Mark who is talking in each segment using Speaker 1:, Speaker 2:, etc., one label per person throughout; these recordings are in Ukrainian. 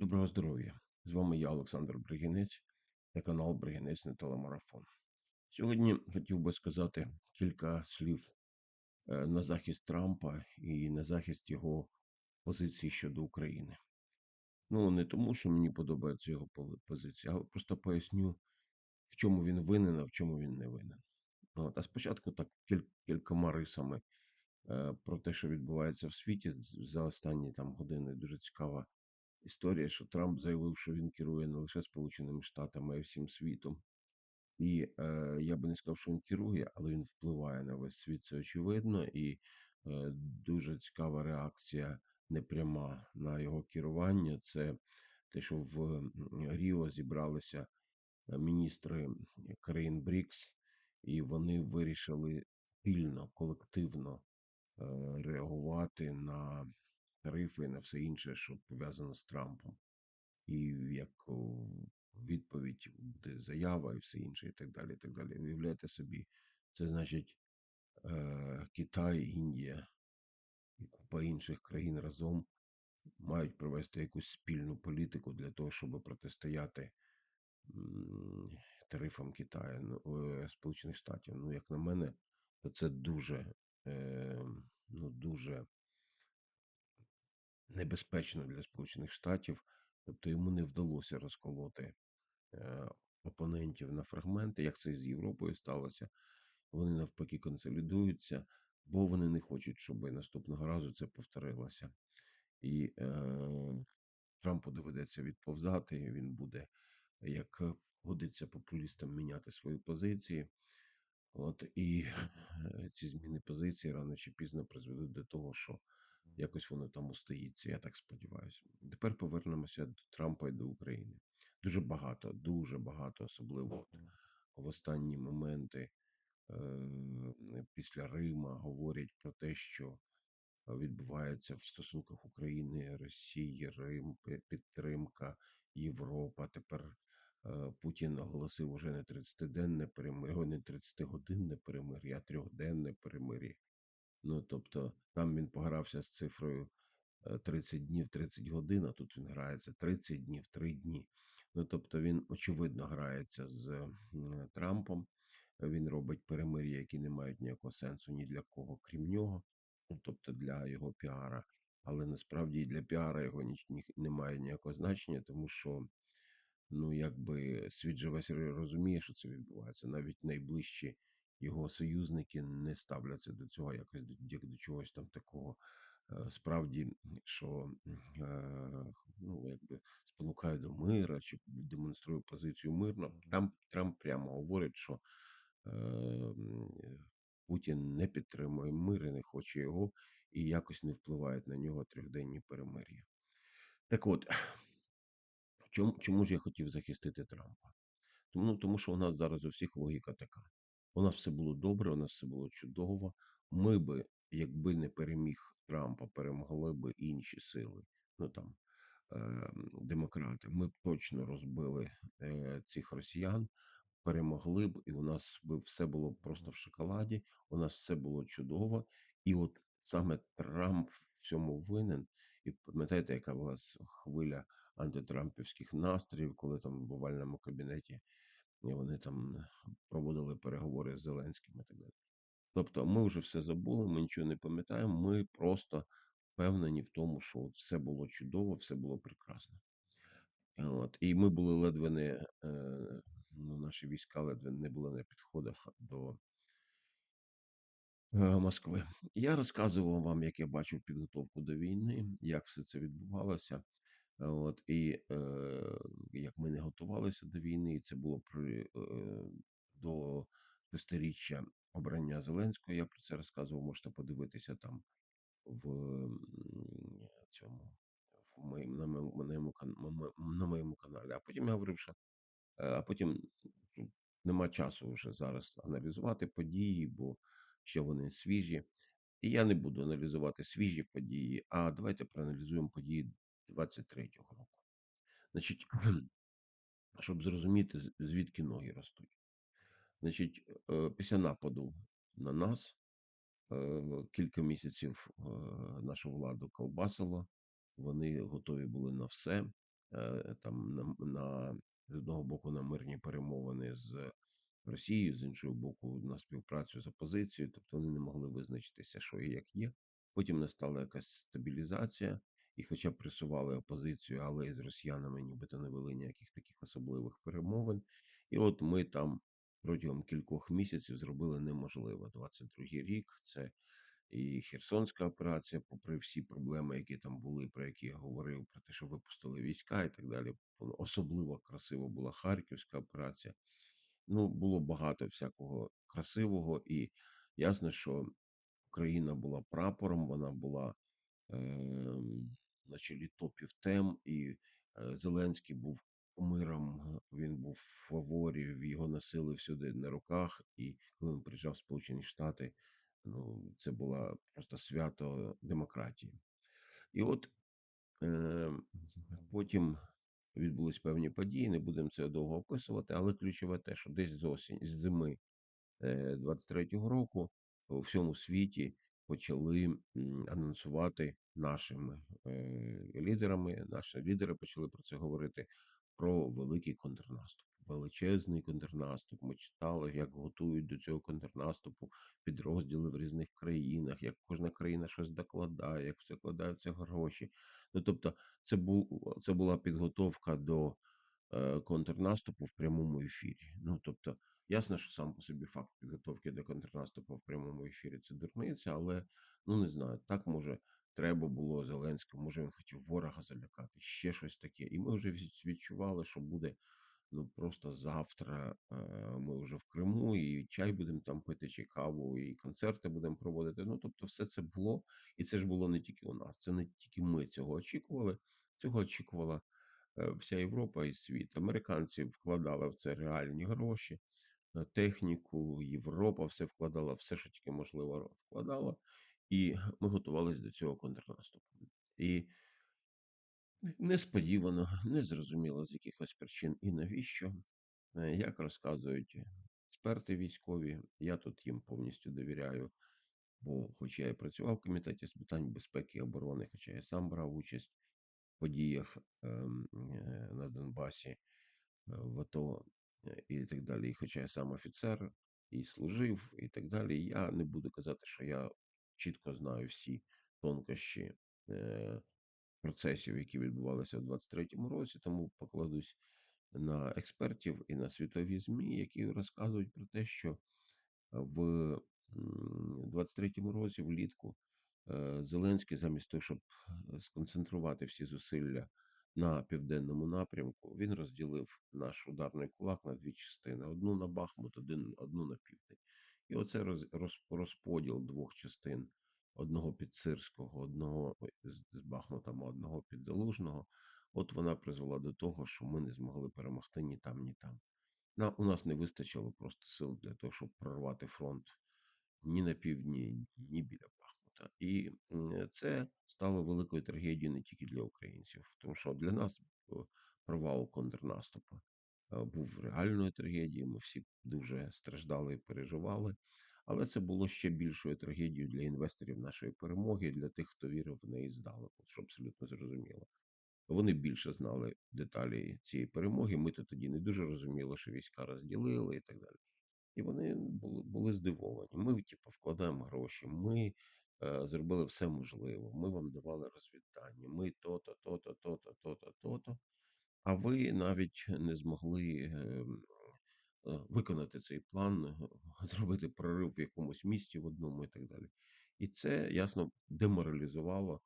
Speaker 1: Доброго здоров'я! З вами я, Олександр Бригінець, та канал Бригінець на телемарафон. Сьогодні хотів би сказати кілька слів е, на захист Трампа і на захист його позиції щодо України. Ну, не тому, що мені подобається його позиція, а просто поясню, в чому він винен, а в чому він не винен. От. А спочатку так кількома рисами е, про те, що відбувається в світі за останні там години. Дуже цікава історія, що Трамп заявив, що він керує не лише Сполученими Штатами, а й всім світом. І е, я би не сказав, що він керує, але він впливає на весь світ, це очевидно. І е, дуже цікава реакція непряма на його керування. Це те, що в Ріо зібралися е, міністри країн БРІКС, і вони вирішили спільно, колективно е, реагувати на тарифи і на все інше, що пов'язано з Трампом. І як відповідь буде заява і все інше, і так далі. і так далі. Уявляєте собі, це значить е, Китай, Індія і купа інших країн разом мають провести якусь спільну політику для того, щоб протистояти тарифам Китаю, ну, е, Сполучених Штатів. Ну, як на мене, то це дуже, е, ну, дуже небезпечно для Сполучених Штатів. Тобто йому не вдалося розколоти е, опонентів на фрагменти, як це з Європою сталося. Вони навпаки консолідуються, бо вони не хочуть, щоб наступного разу це повторилося. І е, Трампу доведеться відповзати. Він буде, як годиться популістам, міняти свої позиції. От і ці зміни позиції рано чи пізно призведуть до того, що якось воно там устоїться. Я так сподіваюся. Тепер повернемося до Трампа і до України. Дуже багато, дуже багато, особливо от в останні моменти е, після Рима говорять про те, що відбувається в стосунках України, Росії, Рим, підтримка, Європа. Тепер е, Путін оголосив уже не 30-денне перемир'я, не 30-годинне перемир'я, а трьохденне перемир'я. Ну тобто там він погрався з цифрою е, 30 днів, 30 годин, а тут він грається 30 днів, 3 дні. Ну тобто він очевидно грається з Трампом. Він робить перемир'я, які не мають ніякого сенсу ні для кого, крім нього, ну тобто для його піара. Але насправді і для піара його ні, ні, немає ніякого значення, тому що ну якби світ же розуміє, що це відбувається. Навіть найближчі його союзники не ставляться до цього якось до, як до чогось там такого. е, Справді, що е, ну, якби спонукає до мира чи демонструє позицію мирно. Там Трамп прямо говорить, що е, Путін не підтримує мир і не хоче його, і якось не впливають на нього трьохденні перемир'я. Так от, чому, чому ж я хотів захистити Трампа? Тому, ну, тому що у нас зараз у всіх логіка така. У нас все було добре, у нас все було чудово. Ми би, якби не переміг Трампа, перемогли би інші сили, ну там е, демократи. Ми б точно розбили е, цих росіян, перемогли б, і у нас би все було просто в шоколаді. У нас все було чудово. І от саме Трамп в цьому винен. І пам'ятаєте, яка була хвиля антитрампівських настроїв, коли там в овальному кабінеті і вони там проводили переговори з Зеленським і так далі. Тобто, ми вже все забули, ми нічого не пам'ятаємо. Ми просто впевнені в тому, що от все було чудово, все було прекрасно. От і ми були ледве не е, ну, наші війська ледве не були на підходах до е, Москви. Я розказував вам, як я бачив підготовку до війни, як все це відбувалося. От і е, як ми не готувалися до війни, це було при е, до шестиріччя обрання Зеленського. Я про це розказував. Можете подивитися там в цьому в моїм на моєму на моєму на моєму каналі. А потім я говорив, що е, а потім нема часу вже зараз аналізувати події, бо ще вони свіжі. І я не буду аналізувати свіжі події, а давайте проаналізуємо події 23-го року. Значить, щоб зрозуміти, звідки ноги ростуть. Значить, е, після нападу на нас е, кілька місяців е, нашу владу колбасило, вони готові були на все. там на, на з одного боку на мирні перемовини з Росією, з іншого боку, на співпрацю з опозицією, тобто вони не могли визначитися, що і як є. Потім настала якась стабілізація, і, хоча пресували опозицію, але з росіянами нібито не вели ніяких таких особливих перемовин. І от ми там протягом кількох місяців зробили неможливо. 22-й рік це і Херсонська операція, попри всі проблеми, які там були, про які я говорив, про те, що випустили війська і так далі. Особливо красиво була Харківська операція. Ну, було багато всякого красивого, і ясно, що Україна була прапором, вона була на чолі тем, і е, Зеленський був кумиром, він був в фаворі, його носили всюди на руках. І коли він приїжджав в Сполучені Штати, ну це було просто свято демократії. І от е, потім відбулись певні події, не будемо це довго описувати, але ключове те, що десь з осінь, з зими 23-го року у всьому світі почали анонсувати нашими е, лідерами. Наші лідери почали про це говорити. Про великий контрнаступ, величезний контрнаступ. Ми читали, як готують до цього контрнаступу підрозділи в різних країнах, як кожна країна щось докладає, як закладаються гроші. Ну тобто, це був це була підготовка до контрнаступу в прямому ефірі. Ну тобто, ясно, що сам по собі факт підготовки до контрнаступу в прямому ефірі це дурниця, але ну не знаю, так може. Треба було Зеленському, може він хотів ворога залякати, ще щось таке. І ми вже відчували, що буде ну просто завтра. е, Ми вже в Криму, і чай будемо там пити, чи каву, і концерти будемо проводити. Ну тобто, все це було, і це ж було не тільки у нас. Це не тільки ми цього очікували. Цього очікувала вся Європа і світ. Американці вкладали в це реальні гроші, е, техніку, Європа все вкладала, все, що тільки можливо, вкладала. І ми готувалися до цього контрнаступу. І несподівано, незрозуміло з якихось причин і навіщо, е, як розказують експерти військові, я тут їм повністю довіряю. Бо, хоча я працював в комітеті з питань безпеки і оборони, хоча я сам брав участь подіях е, на Донбасі, е, в АТО і так далі. Хоча я сам офіцер і служив, і так далі, я не буду казати, що я чітко знаю всі тонкощі процесів, які відбувалися в 23-му році, тому покладусь на експертів і на світові ЗМІ, які розказують про те, що в 23-му році влітку Зеленський, замість того, щоб е, сконцентрувати всі зусилля на південному напрямку, він розділив наш ударний кулак на дві частини: одну на Бахмут, одну на південь. І оце роз, роз, розподіл двох частин: одного під Сирського, одного з Бахмутом, одного під Залужного. От вона призвела до того, що ми не змогли перемогти ні там, ні там. На, у нас не вистачило просто сил для того, щоб прорвати фронт ні на півдні, ні біля Бахмута. І це стало великою трагедією не тільки для українців, тому що для нас е, провал контрнаступу е, був реальною трагедією. Ми всі дуже страждали і переживали. Але це було ще більшою трагедією для інвесторів нашої перемоги, для тих, хто вірив в неї здалеку, що абсолютно зрозуміло. Вони більше знали деталі цієї перемоги. Ми то тоді не дуже розуміли, що війська розділили і так далі. І вони були, були здивовані. Ми, типу, вкладаємо гроші, ми зробили все можливе. Ми вам давали розвідання. Ми то-то, то-то, то-то, то-то, то-то. А ви навіть не змогли е, м, е, виконати цей план, е, зробити прорив в якомусь місті в одному і так далі. І це ясно деморалізувало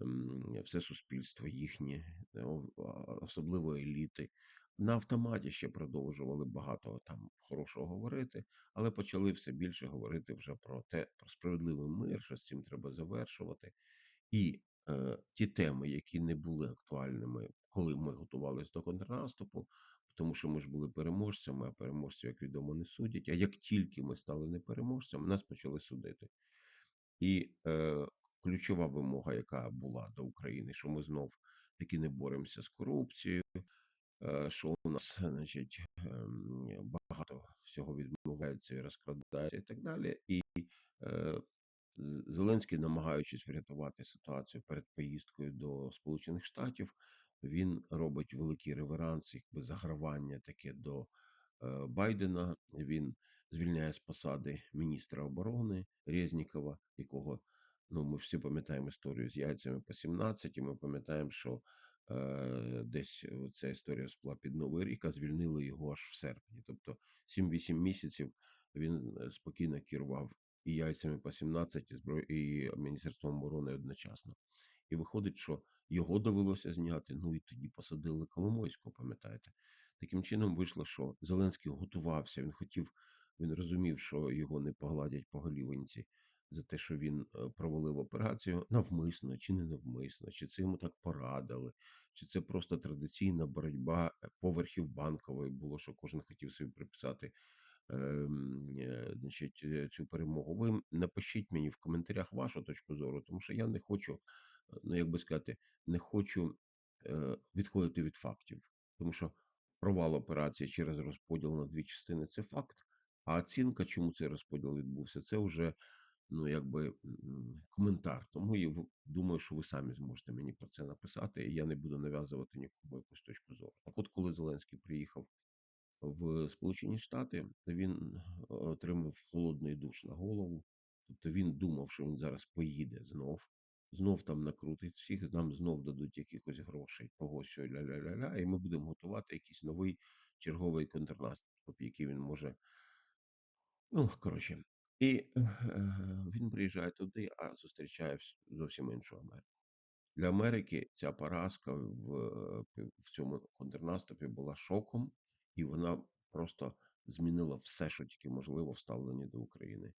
Speaker 1: ем, все суспільство їхнє, е, особливо еліти. На автоматі ще продовжували багато там хорошого говорити, але почали все більше говорити вже про те, про справедливий мир, що з цим треба завершувати. І е, ті теми, які не були актуальними, коли ми готувалися до контрнаступу, тому що ми ж були переможцями, а переможців, як відомо, не судять. А як тільки ми стали не переможцями, нас почали судити. І е, ключова вимога, яка була до України, що ми знов таки не боремося з корупцією, що у нас, значить, ем, багато всього відмовляється і розкрадається і так далі. І е, Зеленський, намагаючись врятувати ситуацію перед поїздкою до Сполучених Штатів, він робить великий реверанс, якби загравання таке до е, Байдена. Він звільняє з посади міністра оборони Резнікова, якого ну ми всі пам'ятаємо історію з яйцями по 17, і ми пам'ятаємо, що е, десь ця історія спла під Новий рік, а звільнили його аж в серпні. Тобто 7-8 місяців він е, спокійно керував і яйцями по 17, і зброю і Міністерством оборони одночасно. І виходить, що його довелося зняти. Ну і тоді посадили Коломойського, пам'ятаєте? Таким чином вийшло, що Зеленський готувався. Він хотів, він розумів, що його не погладять по голівинці за те, що він е, провалив операцію навмисно чи не навмисно, чи це йому так порадили, чи це просто традиційна боротьба поверхів банкової було, що кожен хотів собі приписати ем, е, значить, е, цю перемогу. Ви напишіть мені в коментарях вашу точку зору, тому що я не хочу, е, ну як би сказати, не хочу е, відходити від фактів, тому що провал операції через розподіл на дві частини це факт. А оцінка, чому цей розподіл відбувся, це вже ну якби коментар. Тому я думаю, що ви самі зможете мені про це написати, і я не буду нав'язувати нікому якусь точку зору. Так, от коли Зеленський приїхав в Сполучені Штати, він отримав холодний душ на голову. Тобто він думав, що він зараз поїде знов, знов там накрутить всіх, нам знов дадуть якихось грошей, когось ля-ля-ля-ля, і ми будемо готувати якийсь новий черговий контрнаступ, який він може. Ну, коротше. І е, він приїжджає туди, а зустрічає вс- зовсім іншу Америку. Для Америки ця поразка в, е, в цьому контрнаступі була шоком, і вона просто змінила все, що тільки можливо, в ставленні до України.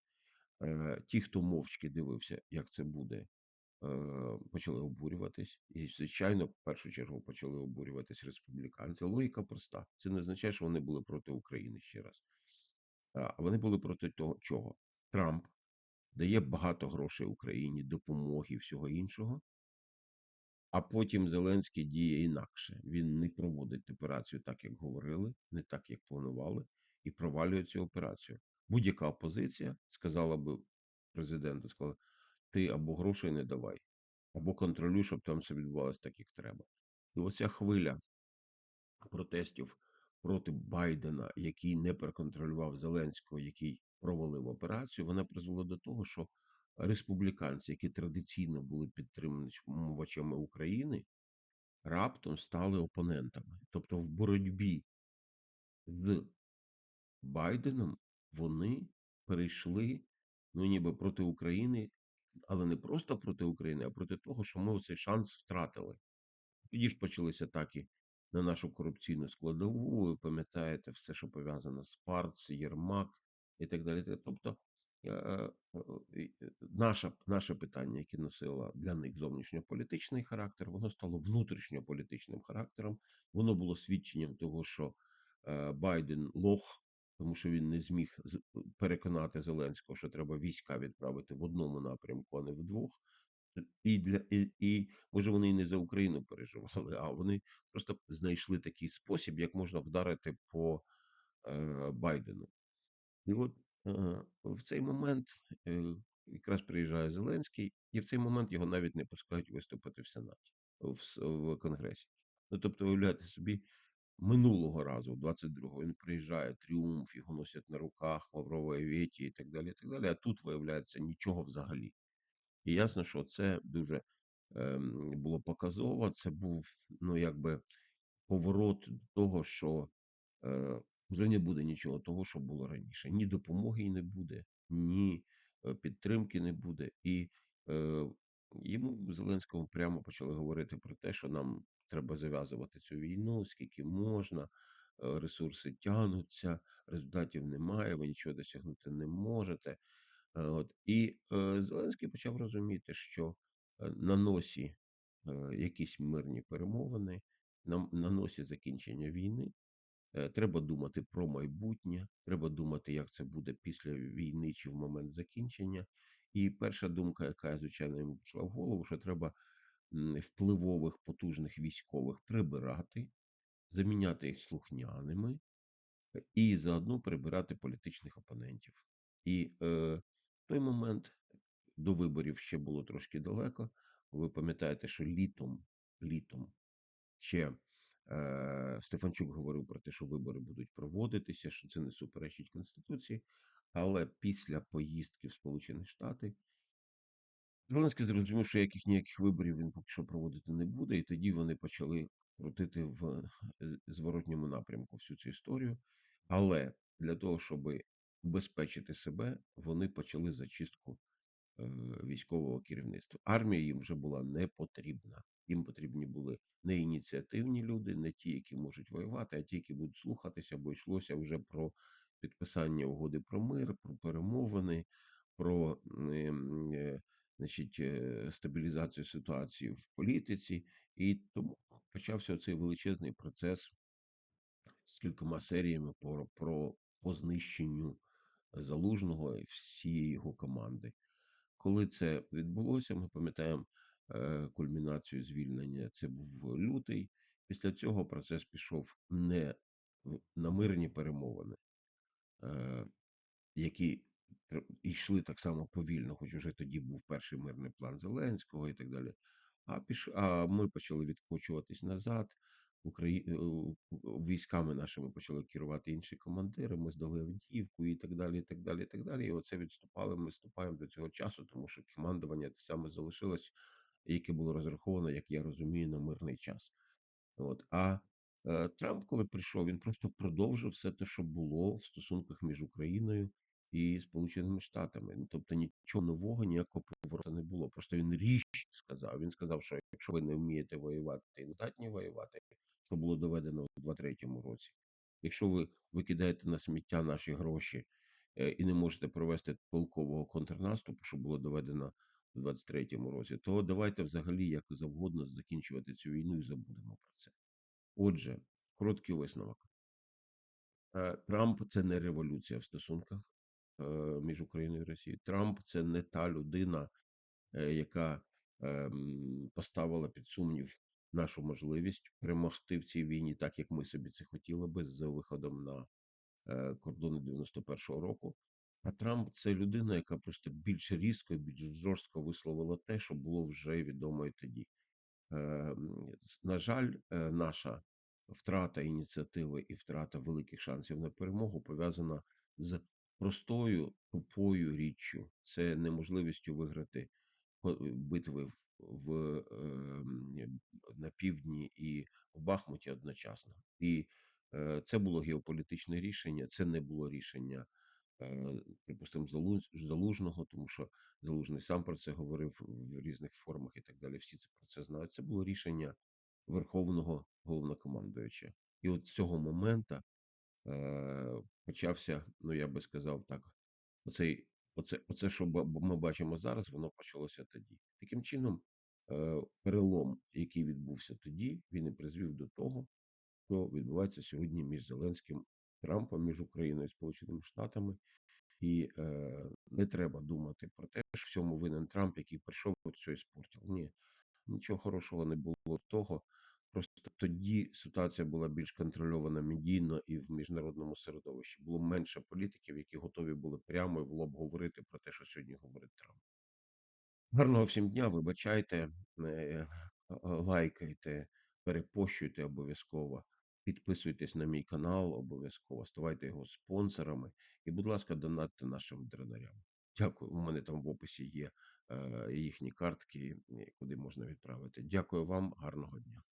Speaker 1: Е, Ті, хто мовчки дивився, як це буде, е, почали обурюватись. І, звичайно, в першу чергу почали обурюватись республіканці. Логіка проста. Це не означає, що вони були проти України ще раз. А вони були проти того, чого Трамп дає багато грошей Україні, допомоги і всього іншого. А потім Зеленський діє інакше. Він не проводить операцію так, як говорили, не так, як планували, і провалює цю операцію. Будь-яка опозиція сказала би президенту, сказала, ти або грошей не давай, або контролюй, щоб там все відбувалося так, як треба. І оця хвиля протестів проти Байдена, який не проконтролював Зеленського, який провалив операцію, вона призвела до того, що республіканці, які традиційно були підтримувачами України, раптом стали опонентами. Тобто, в боротьбі з Байденом вони перейшли ну ніби проти України, але не просто проти України, а проти того, що ми цей шанс втратили. Тоді ж почалися атаки на нашу корупційну складову. Ви пам'ятаєте все, що пов'язано з ПАРЦ, Єрмак і так далі. Тобто е, е, е, наше, наше питання, яке носило для них зовнішньополітичний характер, воно стало внутрішньополітичним характером. Воно було свідченням того, що е, Байден лох, тому що він не зміг переконати Зеленського, що треба війська відправити в одному напрямку, а не в двох. І для і, і може вони і не за Україну переживали, а вони просто знайшли такий спосіб, як можна вдарити по е, Байдену. І от е, в цей момент е, якраз приїжджає Зеленський, і в цей момент його навіть не пускають виступити в Сенаті, в, в Конгресі. Ну тобто, уявляєте собі, минулого разу, 22-го, він приїжджає, тріумф, його носять на руках, лаврової віті і так далі. і так далі. А тут виявляється нічого взагалі. І ясно, що це дуже ем, було показово. Це був ну якби поворот до того, що е, вже не буде нічого того, що було раніше. Ні допомоги не буде, ні е, підтримки не буде. І е, йому Зеленському прямо почали говорити про те, що нам треба зав'язувати цю війну, скільки можна, е, ресурси тягнуться, результатів немає, ви нічого досягнути не можете. Е, От. І е, Зеленський почав розуміти, що на носі е, якісь мирні перемовини, на, на носі закінчення війни. Е, Треба думати про майбутнє, треба думати, як це буде після війни чи в момент закінчення. І перша думка, яка звичайно йому прийшла в голову, що треба впливових потужних військових прибирати, заміняти їх слухняними і заодно прибирати політичних опонентів. І е, в той момент до виборів ще було трошки далеко. Ви пам'ятаєте, що літом, літом ще е, Стефанчук говорив про те, що вибори будуть проводитися, що це не суперечить Конституції. Але після поїздки в Сполучені Штати Зеленський зрозумів, що яких ніяких виборів він поки що проводити не буде, і тоді вони почали крутити в зворотньому напрямку всю цю історію. Але для того, щоб убезпечити себе, вони почали зачистку е, військового керівництва. Армія їм вже була не потрібна. Їм потрібні були не ініціативні люди, не ті, які можуть воювати, а ті, які будуть слухатися, бо йшлося вже про підписання угоди про мир, про перемовини, про ем, е, значить, е, стабілізацію ситуації в політиці. І тому почався цей величезний процес з кількома серіями про, про по знищенню залужного і всієї його команди. Коли це відбулося, ми пам'ятаємо е, кульмінацію звільнення. Це був лютий. Після цього процес пішов не на мирні перемовини, е, які йшли так само повільно, хоч уже тоді був перший мирний план Зеленського і так далі. А піш... а ми почали відкочуватись назад. Украї... е, Військами нашими почали керувати інші командири. Ми здали Авдіївку і так далі. І так далі, і так далі. І оце відступали. Ми вступаємо до цього часу, тому що командування те саме залишилось, яке було розраховано, як я розумію, на мирний час. От. А е, Трамп, коли прийшов, він просто продовжив все те, що було в стосунках між Україною і Сполученими Штатами. Ну, тобто нічого нового, ніякого повороту не було. Просто він річ сказав. Він сказав, що якщо ви не вмієте воювати і не здатні воювати, що було доведено у 23-му році. Якщо ви викидаєте на сміття наші гроші е, і не можете провести толкового контрнаступу, що було доведено у 23-му році, то давайте взагалі як завгодно закінчувати цю війну і забудемо про це. Отже, короткий висновок. Е, Трамп це не революція в стосунках між Україною і Росією. Трамп це не та людина, е, яка ем, поставила під сумнів нашу можливість перемогти в цій війні, так як ми собі це хотіли би з виходом на е, кордони 91-го року. А Трамп це людина, яка просто більш різко, більш жорстко висловила те, що було вже відомо і тоді. Е, м, з- На жаль, е, наша втрата ініціативи і втрата великих шансів на перемогу пов'язана з простою тупою річчю. Це неможливістю виграти по- битви в, ем, на півдні і в Бахмуті одночасно. І е, це було геополітичне рішення, це не було рішення, е, припустимо, залужного, тому що залужний сам про це говорив в різних формах і так далі. Всі це про це знають. Це було рішення верховного головнокомандуюча. І от з цього моменту е, почався, ну я би сказав так, оцей, оце, оце, що ми бачимо зараз, воно почалося тоді. Таким чином, е, перелом, який відбувся тоді, він і призвів до того, що відбувається сьогодні між Зеленським Трампом, між Україною і Сполученими Штатами. І е, не треба думати про те, що в цьому винен Трамп, який прийшов і все іспортив. Ні, нічого хорошого не було того. Просто тоді ситуація була більш контрольована медійно і в міжнародному середовищі. Було менше політиків, які готові були прямо і в лоб говорити про те, що сьогодні говорить Трамп. Гарного всім дня, вибачайте, е, лайкайте, перепощуйте обов'язково, підписуйтесь на мій канал обов'язково, ставайте його спонсорами і, будь ласка, донатьте нашим дренарям. Дякую. У мене там в описі є е, їхні картки, е, куди можна відправити. Дякую вам, гарного дня.